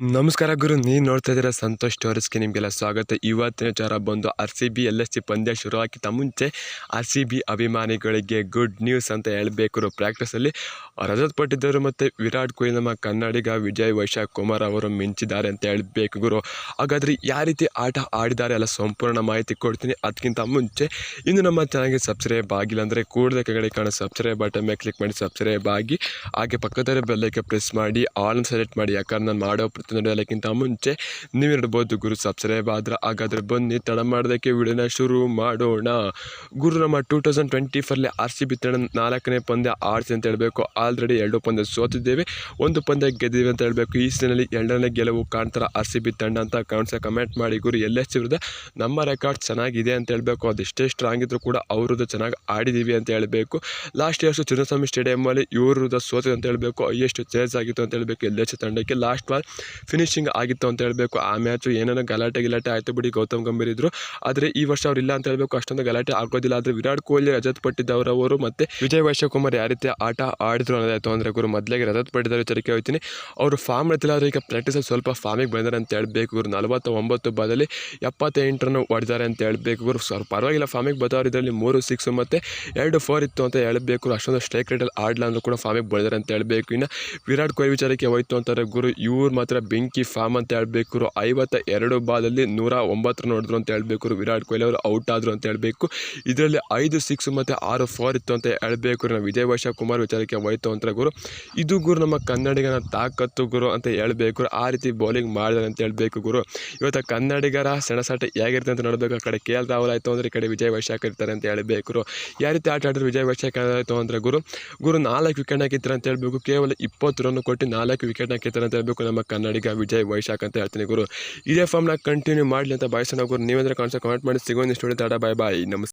ನಮಸ್ಕಾರ ಗುರು, ನೀವು ನೋಡ್ತಾ ಇದ್ದೀರಾ ಸಂತೋಷ್ ಟೋರಿಸ್ಗೆ ನಿಮಗೆಲ್ಲ ಸ್ವಾಗತ. ಇವತ್ತಿನ ವಿಚಾರ ಬಂದು R C B L S G ಪಂದ್ಯ ಶುರುವಾಗಿತ್ತ ಮುಂಚೆ ಆರ್ ಸಿ ಬಿ ಅಭಿಮಾನಿಗಳಿಗೆ ಗುಡ್ ನ್ಯೂಸ್ ಅಂತ ಹೇಳಬೇಕು ಪ್ರಾಕ್ಟೀಸಲ್ಲಿ ರಜತ್ ಪಟ್ಟಿದ್ದರು ಮತ್ತು ವಿರಾಟ್ ಕೊಹ್ಲಿ ನಮ್ಮ ಕನ್ನಡಿಗ ವಿಜಯ್ ವೈಶಾಖ್ ಕುಮಾರ್ ಅವರು ಮಿಂಚಿದ್ದಾರೆ ಅಂತ ಹೇಳಬೇಕು ಗುರು. ಹಾಗಾದರೆ ಯಾವ ರೀತಿ ಆಟ ಆಡಿದ್ದಾರೆ ಎಲ್ಲ ಸಂಪೂರ್ಣ ಮಾಹಿತಿ ಕೊಡ್ತೀನಿ. ಅದಕ್ಕಿಂತ ಮುಂಚೆ ಇನ್ನು ನಮ್ಮ ಚಾನಲ್ಗೆ ಸಬ್ಸ್ಕ್ರೈಬ್ ಆಗಿಲ್ಲ ಅಂದರೆ ಕೂಡಲೇ ಕಡೆ ಕಾಣೋ ಸಬ್ಸ್ಕ್ರೈಬ್ ಬಟನ್ ಮೇಲೆ ಕ್ಲಿಕ್ ಮಾಡಿ ಸಬ್ಸ್ಕ್ರೈಬ್ ಆಗಿ ಹಾಗೆ ಪಕ್ಕದಲ್ಲಿ ಬೆಲ್ಲೈಕೆ ಪ್ರೆಸ್ ಮಾಡಿ ಆಲ್ ಸೆಲೆಕ್ಟ್ ಮಾಡಿ ಯಾಕಂದ್ರೆ ನಾನು ಮಾಡೋ ಪ್ರತಿಯೊಂದು ಎಲ್ಲಕ್ಕಿಂತ ಮುಂಚೆ ನೀವು ನೋಡ್ಬೋದು ಗುರು ಸಬ್ಸ್ಕ್ರೈಬ್ ಆದ್ರೆ ಹಾಗಾದ್ರೆ ಬನ್ನಿ, ತಡ ಮಾಡೋದಕ್ಕೆ ವಿಡಿಯೋನ ಶುರು ಮಾಡೋಣ. ಗುರು, ನಮ್ಮ ಟೂ ತೌಸಂಡ್ ಟ್ವೆಂಟಿ ಫೋರ್ಲಿ ಆರ್ ಸಿ ಬಿ ತಂಡ ನಾಲ್ಕನೇ ಪಂದ್ಯ ಆಡ್ಸಿ ಅಂತ ಹೇಳಬೇಕು. ಆಲ್ರೆಡಿ ಎರಡು ಪಂದ್ಯ ಸೋತಿದ್ದೇವೆ. ಒಂದು ಪಂದ್ಯ ಗೆದ್ದಿದ್ದೀವಿ ಅಂತ ಹೇಳಬೇಕು. ಈ ಸೀಸನಲ್ಲಿ ಎರಡನೇ ಗೆಲುವು ಕಾಣ್ತಾರೆ ಆರ್ ಸಿ ಬಿ ತಂಡ ಅಂತ ಕಾಣಿಸ ಕಮೆಂಟ್ ಮಾಡಿ. ಗುರು ಎಲ್ ಎಸ್ ವಿರುದ್ಧ ನಮ್ಮ ರೆಕಾರ್ಡ್ ಚೆನ್ನಾಗಿದೆ ಅಂತ ಹೇಳಬೇಕು. ಅದೆಷ್ಟೇ ಸ್ಟ್ರಾಂಗ್ ಇದ್ರು ಕೂಡ ಅವ್ರದ್ದು ಚೆನ್ನಾಗಿ ಆಡಿದ್ದೀವಿ ಅಂತ ಹೇಳಬೇಕು. ಲಾಸ್ಟ್ ಇಯರ್ಸು ಚಿನ್ನಸ್ವಾಮಿ ಸ್ಟೇಡಿಯಮಲ್ಲಿ ಇವ್ರದ್ದು ಸೋತಿದೆ ಅಂತ ಹೇಳಬೇಕು. ಎಷ್ಟು ಚೇಸ್ ಆಗಿತ್ತು ಅಂತ ಹೇಳಬೇಕು. ಎಲ್ ಎಚ್ ತಂಡಕ್ಕೆ ಲಾಸ್ಟ್ ಬಾಲ್ ಫಿನಿಶಿಂಗ್ ಆಗಿತ್ತು ಅಂತ ಹೇಳಬೇಕು. ಆ ಮ್ಯಾಚು ಏನೇನೋ ಗಲಾಟೆ ಗಿಲಾಟೆ ಆಯಿತು ಬಿಡಿ ಗೌತಮ್ ಗಂಭೀರ್ ಇದ್ರು. ಆದರೆ ಈ ವರ್ಷ ಅವ್ರು ಇಲ್ಲ ಅಂತ ಹೇಳಬೇಕು. ಅಷ್ಟೊಂದು ಗಲಾಟೆ ಆಗೋದಿಲ್ಲ. ಆದರೆ ವಿರಾಟ್ ಕೊಹ್ಲಿ ರಜತ್ ಪಟ್ಟಿದ್ದವರವರು ಮತ್ತು ವಿಜಯ್ ವೈಶ್ಯಕುಮಾರ್ ಯಾವ ರೀತಿ ಆಟ ಆಡಿದ್ರು ಅನ್ನೋದಾಯ್ತು ಅಂದರೆ ಗುರು, ಮೊದಲಿಗೆ ರಜತ್ ಪಟ್ಟಿದ್ದಾರೆ ಎಚ್ಚರಿಕೆ ಹೋಗ್ತೀನಿ ಅವರು ಫಾರ್ಮ್ ಇರ್ತಿಲ್ಲ ಈಗ ಪ್ರಾಕ್ಟೀಸಲ್ಲಿ ಸ್ವಲ್ಪ ಫಾರ್ಮಿಗೆ ಬಂದಿದ್ದಾರೆ ಅಂತ ಹೇಳಬೇಕು ಗುರು. ನಲವತ್ತ ಒಂಬತ್ತು ಬದಲಿ ಎಪ್ಪತ್ತೆಂಟರನ್ನು ಹೊಡೆದಾರೆ ಅಂತ ಹೇಳಬೇಕು ಗುರು. ಸ್ವಲ್ಪ ಪರವಾಗಿಲ್ಲ ಫಾರ್ಮಿಗೆ ಬದವ್ರು ಇದರಲ್ಲಿ ಮೂರು ಸಿಕ್ಸು ಮತ್ತು ಎರಡು ಫೋರ್ ಇತ್ತು ಅಂತ ಹೇಳಬೇಕು ಅಷ್ಟೊಂದು ಸ್ಟ್ರೈಕ್ ರೇಟಲ್ಲಿ ಆಡಲ್ಲ ಅಂದರೂ ಕೂಡ ಫಾರ್ಮಿಗೆ ಬೆಳೆದಾರೆ ಅಂತ ಹೇಳಬೇಕು. ಇನ್ನು ವಿರಾಟ್ ಕೊಹ್ಲಿ ವಿಚಾರಕ್ಕೆ ಹೋಯ್ತು ಅಂತಾರೆ ಗುರು, ಇವ್ರು ಮಾತ್ರ ಬೆಂಕಿ ಫಾರ್ಮ್ ಅಂತ ಹೇಳಬೇಕು. ಐವತ್ತ ಎರಡು ಬಾಲಲ್ಲಿ ನೂರ ಒಂಬತ್ತರ ನೋಡಿದ್ರು ಅಂತ ಹೇಳಬೇಕು. ವಿರಾಟ್ ಕೊಹ್ಲಿ ಅವರು ಔಟ್ ಆದರು ಅಂತ ಹೇಳಬೇಕು. ಇದರಲ್ಲಿ ಐದು ಸಿಕ್ಸ್ ಮತ್ತು ಆರು ಫೋರ್ ಇತ್ತು ಅಂತ ಹೇಳಬೇಕು. ನಮ್ಮ ವಿಜಯ್ ಕುಮಾರ್ ವಿಚಾರಕ್ಕೆ ಹೋಯ್ತು ಅಂತ ಗುರು. ಇದು ಗುರು ನಮ್ಮ ಕನ್ನಡಿಗನ ತಾಕತ್ತು ಗುರು ಅಂತ ಹೇಳಬೇಕು. ಆ ರೀತಿ ಬೌಲಿಂಗ್ ಮಾಡಿದಾರೆ ಅಂತ ಹೇಳಬೇಕು ಗುರು. ಇವತ್ತು ಕನ್ನಡಿಗರ ಸೆಣಸಾಟ ಹೇಗಿರುತ್ತೆ ಅಂತ ನೋಡಬೇಕು. ಆ ಕಡೆ ಕೆ ಎಲ್ ರಾಹುಲ್ ಆಯಿತು ಅಂದರೆ ಈ ಕಡೆ ವಿಜಯ್ ವೈಶಾಖ್ ಇರ್ತಾರೆ ಅಂತ ಹೇಳಬೇಕು ಯಾವ ರೀತಿ ಆಟ ಆಡಿದ್ರು ವಿಜಯ್ ವೈಶಾಖ್ ಅಂದರೆ ಗುರು? ಗುರು ನಾಲ್ಕು ವಿಕೆಟ್ ಹಾಕಿರ್ತಾರೆ ಅಂತ ಹೇಳಬೇಕು. ಕೇವಲ ಇಪ್ಪತ್ತು ರನ್ ಕೊಟ್ಟು ನಾಲ್ಕು ವಿಕೆಟ್ ಹಾಕಿರ್ತಾರೆ ಅಂತ ಹೇಳಬೇಕು ನಮ್ಮ ಕನ್ನಡಿಗ ವಿಜಯ್ ವೈಶಾಖ್ ಅಂತ ಹೇಳ್ತೀನಿ ಗುರು. ಇದೇ ಫಾರ್ಮ್ನ ಕಂಟಿನ್ಯೂ ಮಾಡಲಿ ಅಂತ ಬಯಸೋಣ ಗುರು ನೀವೇಂದ್ರೆ ಕಾಣಿಸೋ ಕಮೆಂಟ್ ಮಾಡಿ ಸಿಗೋ ಸ್ಟುಡಿಯೋ ತಡ ಬಾಯ್ ಬಾಯ್ ನಮಸ್ತೆ.